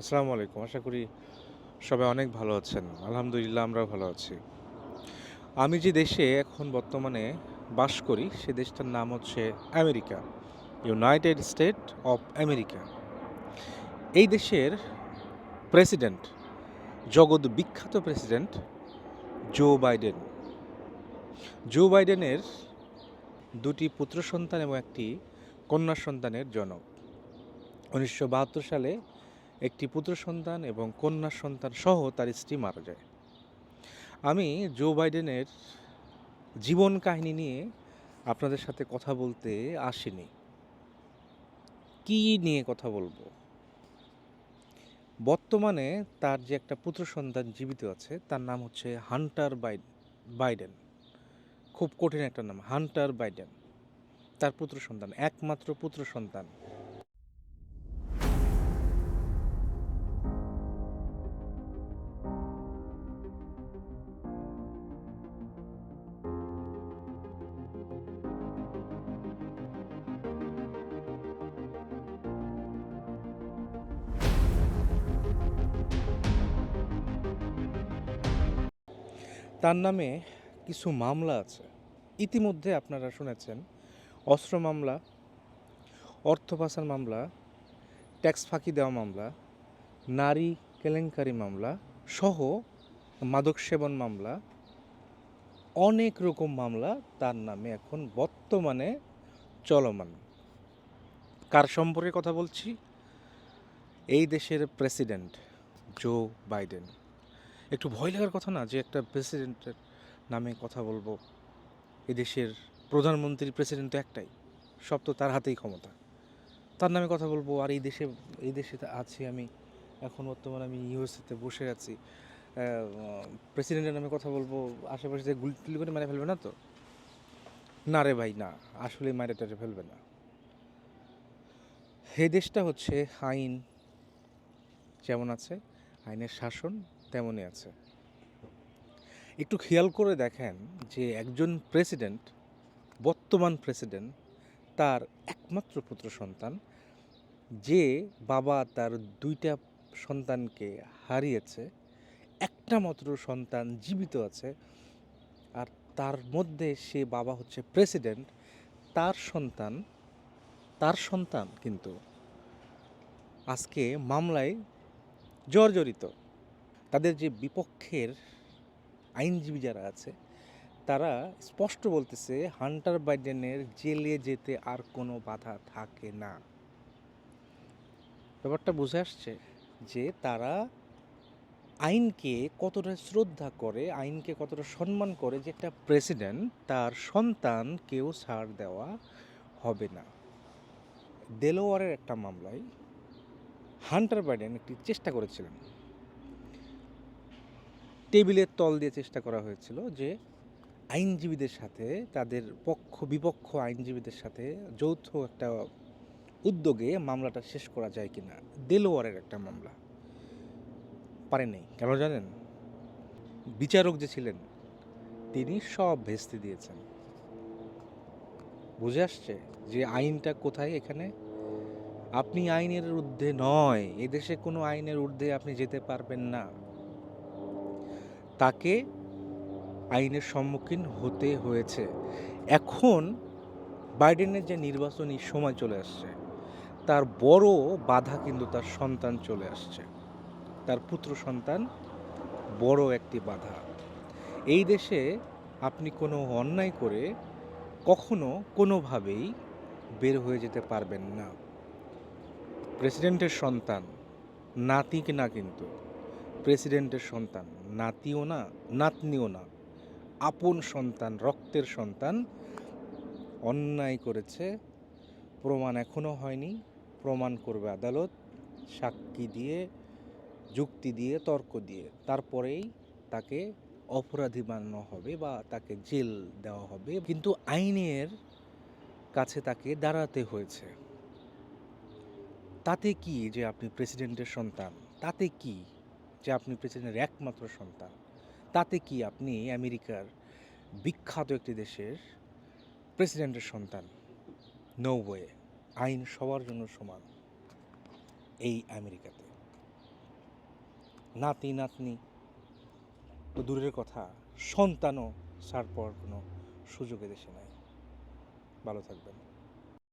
আসসালামু আলাইকুম। আশা করি সবাই অনেক ভালো আছেন। আলহামদুলিল্লাহ আমরা ভালো আছি। আমি যে দেশে এখন বর্তমানে বাস করি, সে দেশটার নাম হচ্ছে America, United State of America. এই দেশের প্রেসিডেন্ট, জগৎ বিখ্যাত প্রেসিডেন্ট জো বাইডেন। জো বাইডেনের দুটি পুত্র সন্তান এবং একটি কন্যা সন্তানের জনক। উনিশশো বাহাত্তর সালে একটি পুত্র সন্তান এবং কন্যা সন্তান সহ তার স্ত্রী মারা যায়। আমি জো বাইডেনের জীবন কাহিনী নিয়ে আপনাদের সাথে কথা বলতে আসিনি। কি নিয়ে কথা বলব? বর্তমানে তার যে একটা পুত্র সন্তান জীবিত আছে, তার নাম হচ্ছে হান্টার বাই বাইডেন। খুব কঠিন একটা নাম, হান্টার বাইডেন। তার পুত্র সন্তান, একমাত্র পুত্র সন্তান। তার নামে কিছু মামলা আছে। ইতিমধ্যে আপনারা শুনেছেন, অস্ত্র মামলা, অর্থ পাচার মামলা, ট্যাক্স ফাঁকি দেওয়া মামলা, নারী কেলেঙ্কারি মামলা সহ মাদক সেবন মামলা, অনেক রকম মামলা তার নামে এখন বর্তমানে চলমান। কার সম্পর্কে কথা বলছি? এই দেশের প্রেসিডেন্ট, জো বাইডেন। একটু ভয় লাগার কথা না, যে একটা প্রেসিডেন্টের নামে কথা বলব। এদেশের প্রধানমন্ত্রী প্রেসিডেন্ট একটাই, সব তো তার হাতেই ক্ষমতা। তার নামে কথা বলব, আর এই দেশে এই দেশে আছি আমি, এখন বর্তমানে আমি ইউএসএতে বসে আছি। প্রেসিডেন্টের নামে কথা বলব, আশেপাশে যে গুলি করে মেরে ফেলবে না তো? না রে ভাই, না, আসলে মারে টারে ফেলবে না। এই দেশটা হচ্ছে আইন, যেমন আছে, আইনের শাসন তেমনই আছে। একটু খেয়াল করে দেখেন যে একজন প্রেসিডেন্ট, বর্তমান প্রেসিডেন্ট, তার একমাত্র পুত্র সন্তান, যে বাবা তার দুইটা সন্তানকে হারিয়েছে, একটা মাত্র সন্তান জীবিত আছে, আর তার মধ্যে সে বাবা হচ্ছে প্রেসিডেন্ট, তার সন্তান তার সন্তান কিন্তু আজকে মামলায় জর্জরিত। তাদের যে বিপক্ষের আইনজীবী যারা আছে, তারা স্পষ্ট বলতেছে হান্টার বাইডেনের জেলে যেতে আর কোনো বাধা থাকে না। ব্যাপারটা বুঝে আসছে যে তারা আইনকে কতটা শ্রদ্ধা করে, আইনকে কতটা সম্মান করে যে একটা প্রেসিডেন্ট তার সন্তান কেউ ছাড় দেওয়া হবে না। দেলোয়ারের একটা মামলায় হান্টার বাইডেন একটি চেষ্টা করেছিলেন। টেবিলের তল দিয়ে চেষ্টা করা হয়েছিল যে আইনজীবীদের সাথে, তাদের পক্ষ, বিপক্ষ আইনজীবীদের সাথে যৌথ একটা উদ্যোগে মামলাটা শেষ করা যায় কিনা, দেলোয়ারের একটা মামলা। পারেনি কেন জানেন? বিচারক যে ছিলেন, তিনি সব ভেস্তে দিয়েছেন। বুঝে আসছে যে আইনটা কোথায় এখানে? আপনি আইনের ঊর্ধ্বে নয়, এদেশে কোনো আইনের ঊর্ধ্বে আপনি যেতে পারবেন না। তাকে আইনের সম্মুখীন হতে হয়েছে। এখন বাইডেনের যে নির্বাচনী সময় চলে আসছে, তার বড় বাধা কিন্তু তার সন্তান চলে আসছে। তার পুত্র সন্তান বড় একটি বাধা। এই দেশে আপনি কোনো অন্যায় করে কখনো কোনোভাবেই বের হয়ে যেতে পারবেন না। প্রেসিডেন্টের সন্তান, নাতিক না কিন্তু, প্রেসিডেন্টের সন্তান। নাতিও না, নাতনিও না। আপন সন্তান, রক্তের সন্তান। অন্যায় করেছে, প্রমাণ এখনও হয়নি, প্রমাণ করবে আদালত, সাক্ষী দিয়ে, যুক্তি দিয়ে, তর্ক দিয়ে। তারপরেই তাকে অপরাধী বানানো হবে বা তাকে জেল দেওয়া হবে। কিন্তু আইনের কাছে তাকে দাঁড়াতে হয়েছে। তাতে কি যে আপনি প্রেসিডেন্টের সন্তান? তাতে কি? যে আপনি প্রেসিডেন্টের একমাত্র সন্তান। তাতে কি আপনি আমেরিকার বিখ্যাত একটি দেশের প্রেসিডেন্টের সন্তান? নো ওয়ে আইন সবার জন্য সমান এই আমেরিকাতে। নাতি, নাতনি, তো দূরের কথা, সন্তানও ছাড় পাওয়ার কোনো সুযোগ এদেশে নাই। ভালো থাকবেন।